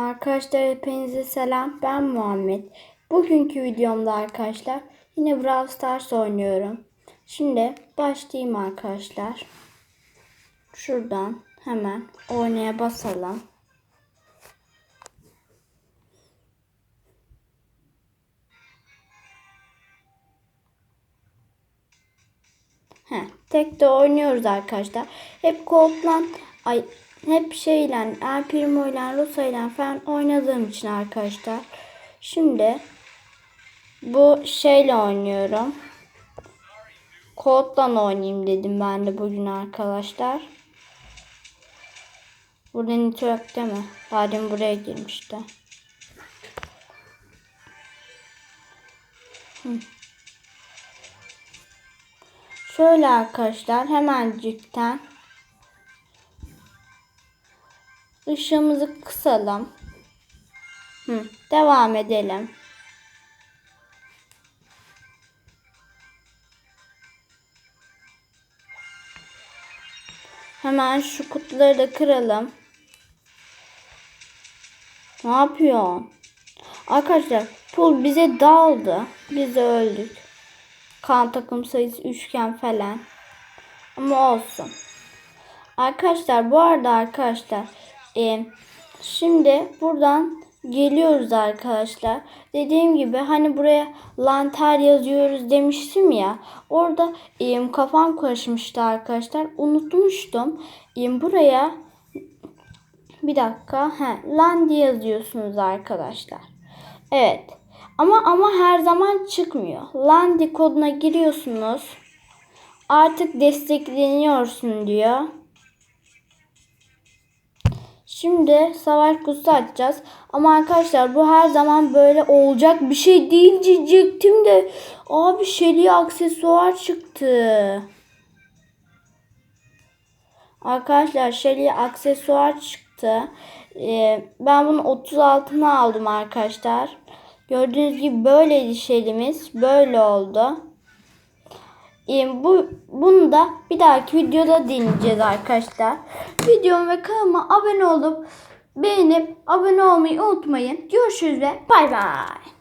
Arkadaşlar hepinize selam. Ben Muhammed. Bugünkü videomda arkadaşlar yine Brawl Stars oynuyorum. Şimdi başlayayım arkadaşlar. Şuradan hemen oynaya basalım. He, tek de oynuyoruz arkadaşlar. Hep Cold'la ay hep şeyle El Primo ile Rosa ile falan oynadığım için arkadaşlar. Şimdi bu şeyle oynuyorum. Cold'la oynayayım dedim ben de bugün arkadaşlar. Burada nitro yok değil mi? Daha buraya girmişti. Hı. Şöyle arkadaşlar hemencikten ışığımızı kısalım. Hı, devam edelim. Hemen şu kutuları da kıralım. Ne yapıyor? Arkadaşlar pul bize daldı. Biz de öldük. Kan takım sayısı üçgen falan. Ama olsun. Arkadaşlar bu arada arkadaşlar e, şimdi buradan geliyoruz arkadaşlar. Dediğim gibi hani buraya lanter yazıyoruz demiştim ya. Orada e, kafam karışmıştı arkadaşlar. Unutmuştum. E, buraya bir dakika. He, land yazıyorsunuz arkadaşlar. Evet. Ama ama her zaman çıkmıyor. Landi koduna giriyorsunuz. Artık destekleniyorsun diyor. Şimdi savaş kutusu açacağız. Ama arkadaşlar bu her zaman böyle olacak bir şey değil diyecektim de. Abi Shelly aksesuar çıktı. Arkadaşlar Shelly aksesuar çıktı. Ee, ben bunu 36'na aldım arkadaşlar. Gördüğünüz gibi böyleydi Shelly'miz. Böyle oldu. Ee, bu bunu da bir dahaki videoda deneyeceğiz arkadaşlar. Videomu ve kanalıma abone olup beğenip abone olmayı unutmayın. Görüşürüz ve bay bay.